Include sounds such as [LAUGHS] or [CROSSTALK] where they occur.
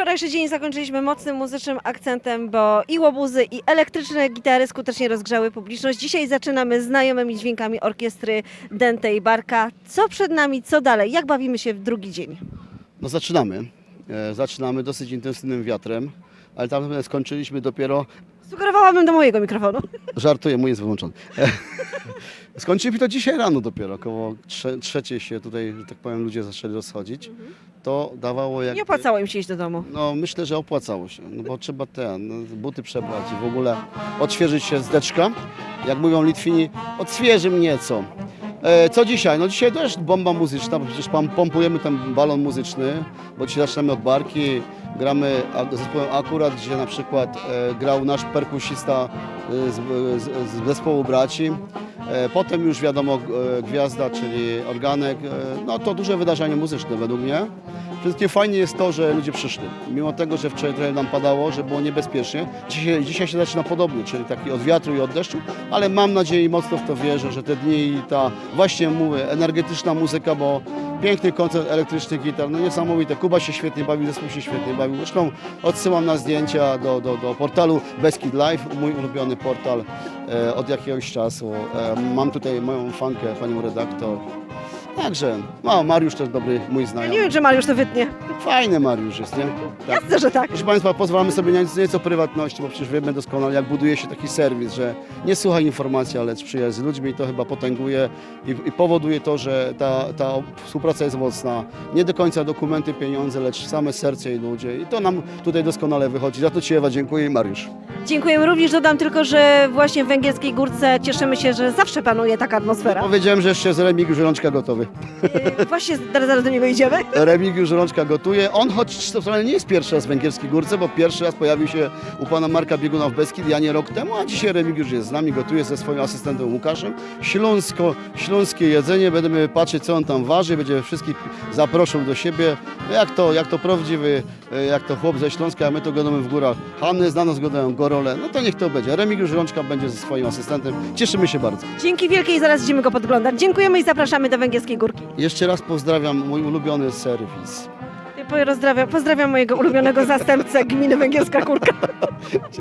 Wczorajszy dzień zakończyliśmy mocnym muzycznym akcentem, bo i łobuzy, i elektryczne gitary skutecznie rozgrzały publiczność. Dzisiaj zaczynamy znajomymi dźwiękami orkiestry Dente i Barka. Co przed nami, co dalej? Jak bawimy się w drugi dzień? No zaczynamy. E, zaczynamy dosyć intensywnym wiatrem, ale tam skończyliśmy dopiero. Sugerowałabym do mojego mikrofonu. [LAUGHS] Żartuję, mój jest wyłączony. [LAUGHS] Skończyliśmy to dzisiaj rano dopiero, około trze, trzeciej się tutaj, że tak powiem, ludzie zaczęli rozchodzić. To dawało jak. Nie opłacało im się iść do domu. No myślę, że opłacało się, no bo trzeba te no, buty przebrać i w ogóle odświeżyć się z deczka. Jak mówią Litwini, odświeży nieco. E, co dzisiaj? No dzisiaj też bomba muzyczna, bo przecież pompujemy ten balon muzyczny, bo dzisiaj zaczynamy od barki, gramy a- zespołem akurat, gdzie na przykład e, grał nasz perkusista e, z, z, z zespołu braci. E, Potem już wiadomo e, gwiazda, czyli organek. E, No to duże wydarzenie muzyczne według mnie. Wszystkie fajnie jest to, że ludzie przyszli. Mimo tego, że wczoraj trochę nam padało, że było niebezpiecznie. Dzisiaj, dzisiaj się zaczyna podobnie, czyli taki od wiatru i od deszczu, ale mam nadzieję i mocno w to wierzę, że te dni i ta właśnie mówię, energetyczna muzyka, bo piękny koncert elektrycznych gitar, no niesamowite. Kuba się świetnie bawił, zespół się świetnie bawił. Zresztą odsyłam na zdjęcia do, do, do portalu Beskid Live, mój ulubiony portal od jakiegoś czasu. E, mam tutaj moją fankę, panią redaktor. Także, no, Mariusz też dobry, mój Ja znajomy. nie wiem, czy Mariusz to wytnie. Fajny Mariusz jest, nie? Tak. Jasne, że tak. Proszę Państwa, pozwalamy sobie na nieco, nieco prywatności, bo przecież wiemy doskonale, jak buduje się taki serwis, że nie słucha informacji, ale sprzyja z ludźmi i to chyba potęguje i, i powoduje to, że ta, ta współpraca jest mocna. Nie do końca dokumenty, pieniądze, lecz same serce i ludzie. I to nam tutaj doskonale wychodzi. Za to Ci Ewa dziękuję i Mariusz. Dziękuję również. Dodam tylko, że właśnie w węgierskiej górce cieszymy się, że zawsze panuje taka atmosfera. Powiedziałem, że jeszcze z Remigiusz Rączka gotowy. Yy, Właśnie zaraz zaraz do niego idziemy. Remigiusz Rączka gotuje. On choć to wcale nie jest pierwszy raz w Węgierskiej Górce, bo pierwszy raz pojawił się u pana Marka Bieguna w Beskid, ja nie rok temu, a dzisiaj Remigiusz jest z nami, gotuje ze swoim asystentem Łukaszem. Śląsko, śląskie jedzenie, będziemy patrzeć co on tam waży, będzie wszystkich zapraszał do siebie. Jak to, jak to prawdziwy, e, jak to chłop ze Śląska, a my to gadamy w górach. Hanny z nas gadają gorole, no to niech to będzie. Remigiusz Rączka będzie ze swoim asystentem. Cieszymy się bardzo. Dzięki wielkie i zaraz idziemy go podglądać. Dziękujemy i zapraszamy do węgierskiej górki. Jeszcze raz pozdrawiam mój ulubiony serwis. Pozdrawiam, pozdrawiam mojego ulubionego zastępcę gminy Węgierska Górka. [LAUGHS]